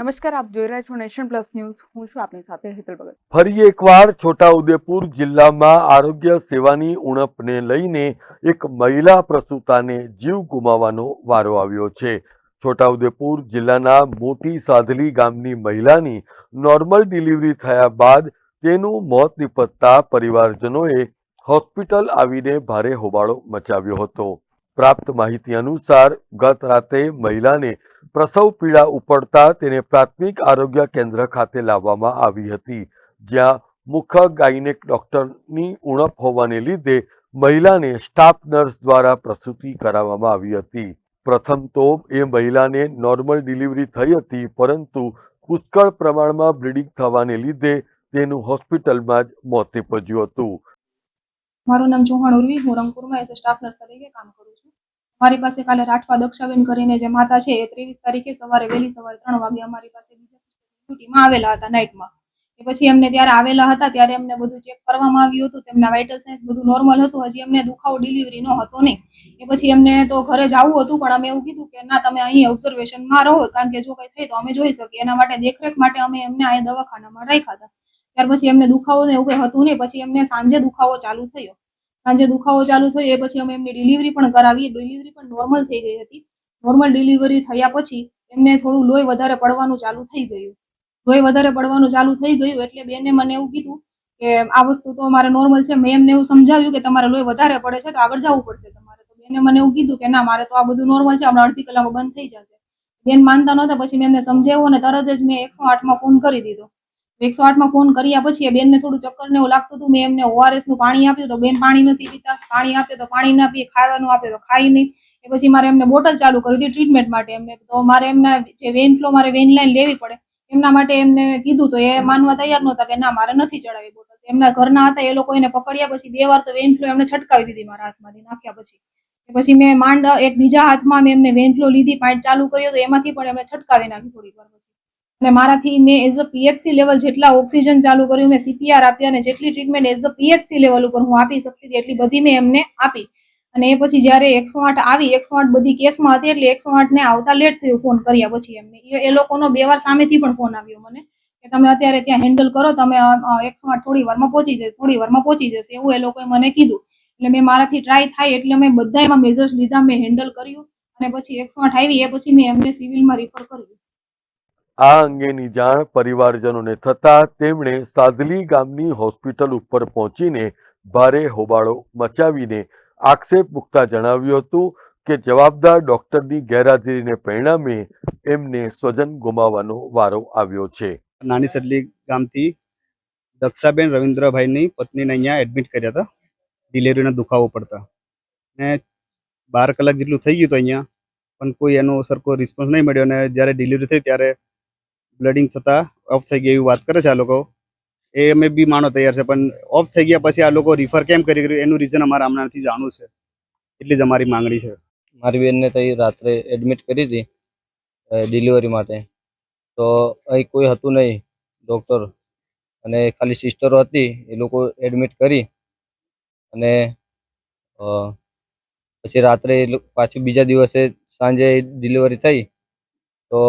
નમસ્કાર, આપ જોઈ રહ્યા છો નેશન પ્લસ ન્યૂઝ. હું છું આપની સાથે હેતલ ભગત. ફરી એકવાર છોટાઉદેપુર જિલ્લામાં આરોગ્ય સેવાની ઉણપને લઈને એક મહિલા પ્રસૂતાને જીવ ગુમાવવાનો વારો આવ્યો છે. છોટાઉદેપુર જિલ્લાના મોટી સાધલી ગામની મહિલાની નોર્મલ ડિલિવરી થયા બાદ તેનું મોત નિપજતા પરિવારજનોએ હોસ્પિટલ આવીને ભારે હોબાળો મચાવ્યો હતો. પ્રાપ્ત માહિતી અનુસાર ગત રાતે મહિલાને પ્રસવ પીડા ઉપડતા તેને પ્રાથમિક આરોગ્ય કેન્દ્ર ખાતે લાવવામાં આવી હતી, જ્યાં મુખ્ય ગાયનેક ડોક્ટરની ઉણપ હોવાને લીધે મહિલાને સ્ટાફ નર્સ દ્વારા પ્રસૂતિ કરાવવામાં આવી હતી. પ્રથમ તો એ મહિલાને નોર્મલ ડિલિવરી થઈ હતી, પરંતુ પુષ્કળ પ્રમાણમાં બ્લીડિંગ થવાને લીધે તેનું હોસ્પિટલમાં જ મોત નીપજ્યું હતું. મારું નામ ચૌહાણ ઉર્વી, હું રંગપુરમાં એઝ સ્ટાફ નર્સ તરીકે કામ કરું મારી પાસે કાલે રાઠવા દક્ષાબેન કરીને જે માતા છે એ ત્રેવીસ તારીખે સવારે વહેલી સવારે ત્રણ વાગે અમારી પાસે ડ્યુટીમાં આવેલા હતા નાઇટમાં એ પછી એમને ત્યારે આવેલા હતા, ત્યારે એમને બધું ચેક કરવામાં આવ્યું હતું, તેમના વાઇટલ સાઇન્સ બધું નોર્મલ હતું, હજી એમને દુખાવો ડિલિવરી નો હતો નહીં. એ પછી એમને તો ઘરે જવું હતું, પણ અમે એવું કીધું કે ના, તમે અહીં ઓબ્ઝર્વેશનમાં રહો, કારણ કે જો કંઈ થાય તો અમે જોઈ શકીએ. એના માટે દેખરેખ માટે અમે એમને અહીંયા દવાખાનામાં રાખ્યા હતા. ત્યાર પછી એમને દુખાવો ને એવું કંઈ હતું નહીં, પછી એમને સાંજે દુખાવો ચાલુ થયો. સાંજે દુખાવો ચાલુ થયો, એ પછી અમે એમની ડિલિવરી પણ કરાવી ડિલિવરી પણ નોર્મલ થઈ ગઈ હતી. નોર્મલ ડિલિવરી થયા પછી એમને થોડું લોહી વધારે પડવાનું ચાલુ થઈ ગયું. લોહી વધારે પડવાનું ચાલુ થઈ ગયું એટલે બેને મને એવું કીધું કે આ વસ્તુ તો મારે નોર્મલ છે. મેં એમને એવું સમજાવ્યું કે તમારે લોહી વધારે પડે છે તો આગળ જવું પડશે તમારે. તો બેને મને એવું કીધું કે ના, મારે તો આ બધું નોર્મલ છે, હમણાં અડધી કલાકમાં બંધ થઈ જશે. બેન માનતા નહોતા, પછી મેં એમને સમજાવ્યું અને તરત જ મેં એકસો આઠમાં ફોન કરી દીધો. એકસો આઠમાં ફોન કર્યા પછી બેનને થોડું ચક્કર ને એવું લાગતું હતું. મેં એમને ઓઆરએસનું પાણી આપ્યું તો બેન પાણી નથી પીતા. પાણી આપે તો પાણી ના પીએ, ખાવાનું આપે તો ખાઈ નહીં. એ પછી મારે એમને બોટલ ચાલુ કરી હતી ટ્રીટમેન્ટ માટે એમને. તો મારે એમના જે વેન ફ્લો મારે વેન લાઈન લેવી પડે. એમના માટે એમને કીધું તો એ માનવા તૈયાર નહોતા કે ના, મારે નથી ચડાવી બોટલ. એમના ઘરના હતા એ લોકો એને પકડ્યા પછી બે વાર તો વેન ફ્લો એમને છટકાવી દીધી મારા હાથમાંથી, નાખ્યા પછી. પછી મેં માંડ એક બીજા હાથમાં મેં એમને વેન ફ્લો લીધી પાઇન્ટ ચાલુ કર્યો તો એમાંથી પણ એમને છટકાવી નાખી થોડી વાર અને મારાથી મેં એઝ અ પીએચસી લેવલ જેટલા ઓક્સિજન ચાલુ કર્યું, મેં સીપીઆર આપ્યા અને જેટલી treatment as a PHC level ઉપર હું આપી શકતી હતી, એટલી બધી મેં એમને આપી. અને એ પછી જ્યારે એકસો આઠ આવી, એકસો આઠ બધી કેસમાં હતી એટલે એકસો આઠ ને આવતા લેટ થયું ફોન કર્યા પછી એમને. એ- લોકોનો બે વાર સામેથી પણ ફોન આવ્યો મને, કે તમે અત્યારે ત્યાં હેન્ડલ કરો, તમે એકસો આઠ થોડી વારમાં પહોંચી જશે, થોડી વારમાં પહોંચી જશે, એવું એ લોકોએ મને કીધું. એટલે મેં મારાથી ટ્રાય થાય એટલે મેં બધા એમાં મેજર્સ લીધા, મેં હેન્ડલ કર્યું અને પછી એકસો આઠ આવી, એ પછી મેં એમને સિવિલમાં રિફર કર્યું. આ અંગેની જાણ પરિવારજનોને થતાં તેમણે સાદલી ગામની હોસ્પિટલ ઉપર પહોંચીને ભારે હોબાળો મચાવીને આક્ષેપ મૂકતા જણાવ્યું હતું કે જવાબદાર ડોક્ટરની ગેરહાજરીને પરિણામે એમને સ્વજન ગુમાવવાનો વારો આવ્યો છે. નાની સડલી ગામથી દક્ષાબેન રવિન્દ્રભાઈની પત્નીને અહીંયા એડમિટ કર્યા હતા. ડિલિવરીના દુખાવો પડતા. ને બાર કલાક જેટલું થઈ ગયું હતું અહીંયા, પણ કોઈ એનો સરખો રિસ્પોન્સ નહીં મળ્યો અને જ્યારે ડિલિવરી થઈ ત્યારે બ્લડિંગ થતાં ઓફ થઈ ગયા એવી વાત કરે છે આ લોકો. એ અમે બી માનો તૈયાર છે, પણ ઓફ થઈ ગયા પછી આ લોકો રિફર કેમ કરી કર્યું? એનું રીઝન અમારે હમણાંથી જાણવું છે. એટલી જ અમારી માંગણી છે. મારી બેનને તો રાત્રે એડમિટ કરી હતી ડિલિવરી માટે. તો અહીં કોઈ હતું નહીં ડૉક્ટર અને ખાલી સિસ્ટરો હતી, એ લોકો એડમિટ કરી. અને પછી રાત્રે પાછું બીજા દિવસે સાંજે ડિલિવરી થઈ. તો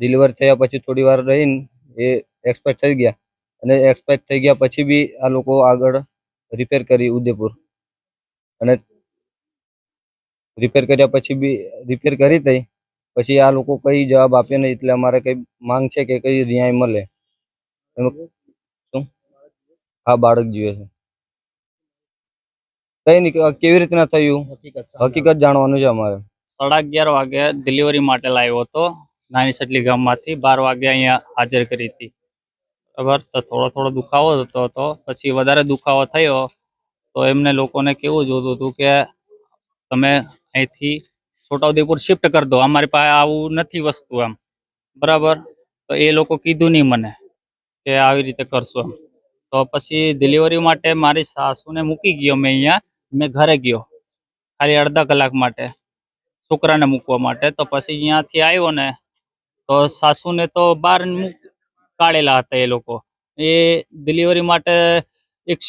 ડિલિવરી થયા પછી થોડી વાર રહીને એ એક્સપાયર થઈ ગયા. અને એક્સપાયર થઈ ગયા પછી બી આ લોકો આગળ રિપેર કરી ઉદયપુર. અને રિપેર કર્યા પછી બી રિપેર કરી તઈ. પછી આ લોકો કઈ જવાબ આપ્યો નહીં એટલે અમારે કઈ માંગ છે કે કઈ રિયાય મળે. શું? હા બાળક જીવે છે. કઈ નહીં કેવી રીતના થયું? હકીકત જાણવાનું છે અમારે. સાડા અગિયાર વાગે ડિલિવરી માટે લાવ્યો હતો. નાની સટલી ગામમાંથી બાર વાગે અહીંયા હાજર કરી હતી. બરાબર? તો થોડો થોડો દુખાવો થતો હતો. પછી વધારે દુખાવો થયો, તો એમને લોકોને કેવું જોતું હતું કે તમે અહીંથી છોટાઉદેપુર શિફ્ટ કરી દો. અમારી પાસે આવું નથી વસ્તુ એમ. બરાબર? તો એ લોકો કીધું નહીં મને કે આવી રીતે કરશો એમ. તો પછી ડિલિવરી માટે મારી સાસુને મૂકી ગયો મેં અહીંયા. મેં ઘરે ગયો. ખાલી અડધા કલાક માટે. છોકરાને મૂકવા માટે. તો પછી અહીંયાથી આવ્યો ને તો સાસુને તો બહાર કાઢેલા હતા એ લોકો. એ ડિલિવરી માટે એક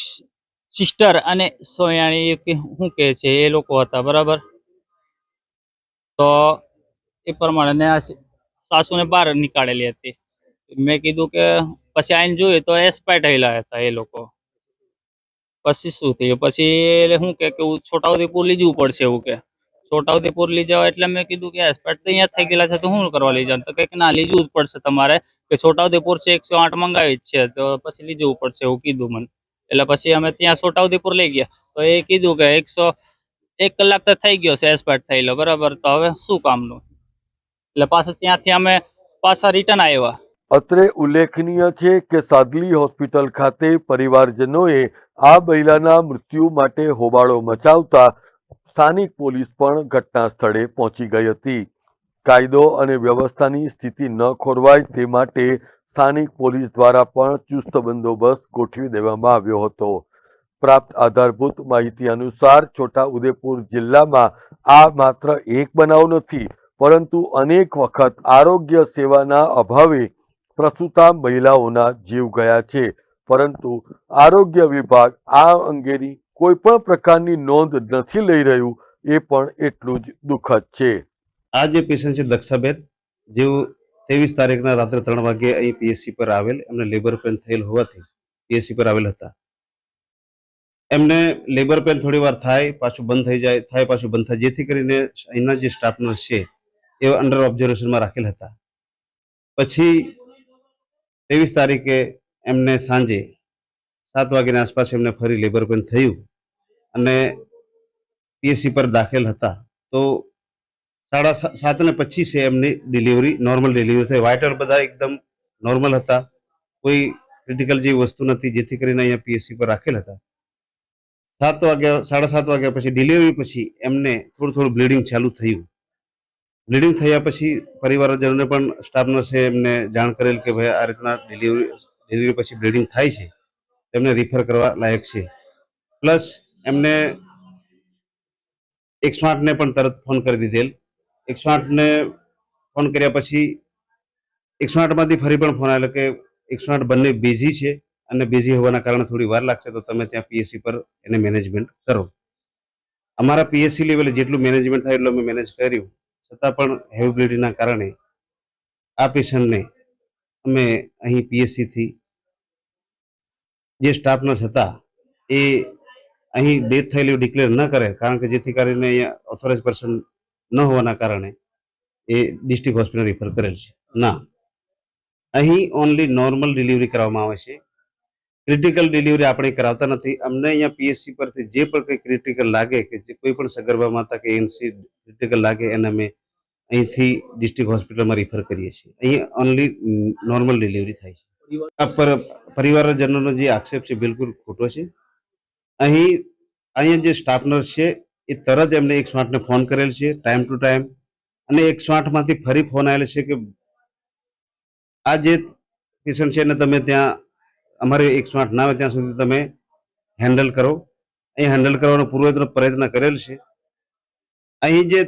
સિસ્ટર અને સોયાણી શું કહે છે એ લોકો હતા, બરાબર? તો એ પ્રમાણે સાસુને બહાર નીકાળેલી હતી. મેં કીધું કે પછી આઈને જોયું તો એક્સપાયર થયેલા હતા એ લોકો. પછી શું થયું? પછી એટલે શું કે છોટાઉદેપુર લીધું પડશે એવું કે. છોટાઉદેપુર લઈ જવા એટલે મેં કીધું કે એક્સપાયર તો અહીંયા થઈ ગયેલા છે, તો શું કરવા લઈ જવાનું તો કંઈક ના લીજવું જ પડશે તમારે કે છોટાઉદેપુર છે એકસો આઠ મંગાવી જ છે, તો પછી લઈ પડશે એવું કીધું મને. એટલે પછી અમે ત્યાં છોટાઉદેપુર લઈ ગયા. તો એ કીધું કે એકસો એક કલાક તો થઈ ગયો છે એક્સપાયર થયેલો બરાબર? તો હવે શું કામનું? એટલે પાછા ત્યાંથી અમે પાછા રિટર્ન આવ્યા. અત્રે ઉલ્લેખનીય છે કે સાદલી હોસ્પિટલ ખાતે પરિવારજનોએ આ મહિલાના મૃત્યુ માટે હોબાળો મચાવતા સ્થાનિક પોલીસ પણ ઘટના સ્થળે પહોંચી ગઈ હતી. કાયદો અને વ્યવસ્થાની સ્થિતિ ન ખોરવાય તે માટે સ્થાનિક પોલીસ દ્વારા પણ ચુસ્ત બંદોબસ્ત ગોઠવી દેવામાં આવ્યો હતો. પ્રાપ્ત આધારભૂત માહિતી અનુસાર છોટા ઉદેપુર જિલ્લામાં આ માત્ર એક બનાવ નથી, પરંતુ અનેક વખત આરોગ્ય સેવાના અભાવે પ્રસૂતા મહિલાઓના જીવ ગયા છે. પરંતુ આરોગ્ય વિભાગ આ અંગેની કોઈ પણ પ્રકારની નોંધ નથી લઈ રહ્યું, એ પણ એટલું જ દુઃખદ છે. આ જે પેશન્ટ છે દક્ષાબેન, જેઓ ત્રેવીસ તારીખના રાત્રે ત્રણ વાગે અહીં પીએસસી પર આવેલ, એમને લેબર પેન થયેલ હોવાથી પીએસસી પર આવેલ હતા. એમને લેબર પેન થોડી વાર થાય, પાછું બંધ થઈ જાય, થાય પાછું બંધ થાય, જેથી કરીને અહીંના જે સ્ટાફ નર્સ છે, એ અંડર ઓબ્ઝર્વેશનમાં રાખેલ હતા. પછી ત્રેવીસ તારીખે એમને સાંજે સાત વાગ્યાની આસપાસ એમને ફરી લેબર પેન થયું અને પીએસસી પર દાખલ હતા. તો સાડા સાત ને પચીસે એમની ડિલિવરી નોર્મલ ડિલિવરી થઈ. વાઇટલ બધા એકદમ નોર્મલ હતા. કોઈ ક્રિટિકલ જેવી વસ્તુ નથી, જેથી કરીને અહીંયા પીએસસી પર રાખેલ હતા. સાત વાગ્યા, સાડા સાત વાગ્યા પછી ડિલિવરી પછી એમને થોડું થોડું બ્લીડિંગ ચાલુ થયું. બ્લીડિંગ થયા પછી પરિવારજનોને પણ સ્ટાફ નર્સે એમને જાણ કરેલ કે ભાઈ આ રીતના ડિલિવરી ડિલિવરી પછી બ્લીડિંગ થાય છે. તેમને રિફર કરવા લાયક છે. પ્લસ એમને એકસો આઠને પણ તરત ફોન કરી દીધેલ. એકસો આઠને ફોન કર્યા પછી એકસો આઠમાંથી ફરી પણ ફોન આવેલો કે એકસો આઠ બંને બિઝી છે અને બિઝી હોવાના કારણે થોડી વાર લાગશે તો તમે ત્યાં પીએસસી પર એને મેનેજમેન્ટ કરો. અમારા પીએસસી લેવલે જેટલું મેનેજમેન્ટ થાય એટલું અમે મેનેજ કર્યું. છતાં પણ હેવી બ્લીડિંગના કારણે આ પેશન્ટને અમે અહીં પીએસસીથી જે સ્ટાફ નર્સ હતા એ અહીં ડેથ થયેલી ડિક્લેર ન કરે, કારણ કે જેથી કરીને અહીંયા ઓથોરાઇઝ પર્સન ન હોવાના કારણે એ ડિસ્ટ્રિક્ટ હોસ્પિટલ રિફર કરેલ છે. ના. અહીં ઓનલી નોર્મલ ડિલિવરી કરવામાં આવે છે. ક્રિટિકલ ડિલિવરી આપણે કરાવતા નથી. અમને અહીંયા પીએસસી પરથી જે પણ કંઈ ક્રિટિકલ લાગે કે જે કોઈ પણ સગર્ભા માતા કે એનસી ક્રિટિકલ લાગે, એને અમે અહીંથી ડિસ્ટ્રિક્ટ હોસ્પિટલમાં રિફર કરીએ છીએ. અહીં ઓનલી નોર્મલ ડિલિવરી થાય છે. પરિવારજનોનો જે આક્ષેપ છે, બિલકુલ ખોટો છે. અહીં, અહીંયા જે સ્ટાફ નર્સ છે, એ તરત એમને એક આઠને ફોન કરેલ છે ટાઈમ ટુ ટાઈમ અને એક આઠમાંથી ફરી ફોન આવેલ છે કે, આ જે પેશન્ટ છે એને તમે ત્યાં, અમારે એક આઠ ના આવે ત્યાં સુધી તમે હેન્ડલ કરો. અહીં હેન્ડલ કરવાનો પૂર્વતનો પ્રયત્ન કરેલ છે. અહીં જે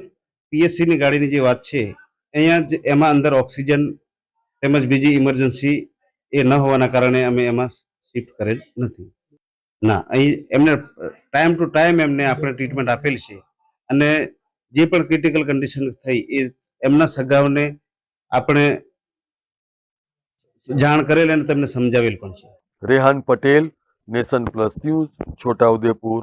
પીએસસીની ગાડીની જે વાત છે, અહીંયા એમાં અંદર ઓક્સિજન તેમજ બીજી ઇમરજન્સી એ ન હોવાના કારણે અમે એમાં શિફ્ટ કરેલ નથી. ના, અહીં એમને ટાઈમ ટુ ટાઈમ એમને આપણે ટ્રીટમેન્ટ આપેલ છે. અને જે પણ ક્રિટિકલ કન્ડિશન થઈ એ એમના સગાઓને આપણે જાણ કરેલ અને તેમને સમજાવેલ પણ છે. Rehan Patel, nation plus news Chhotaudepur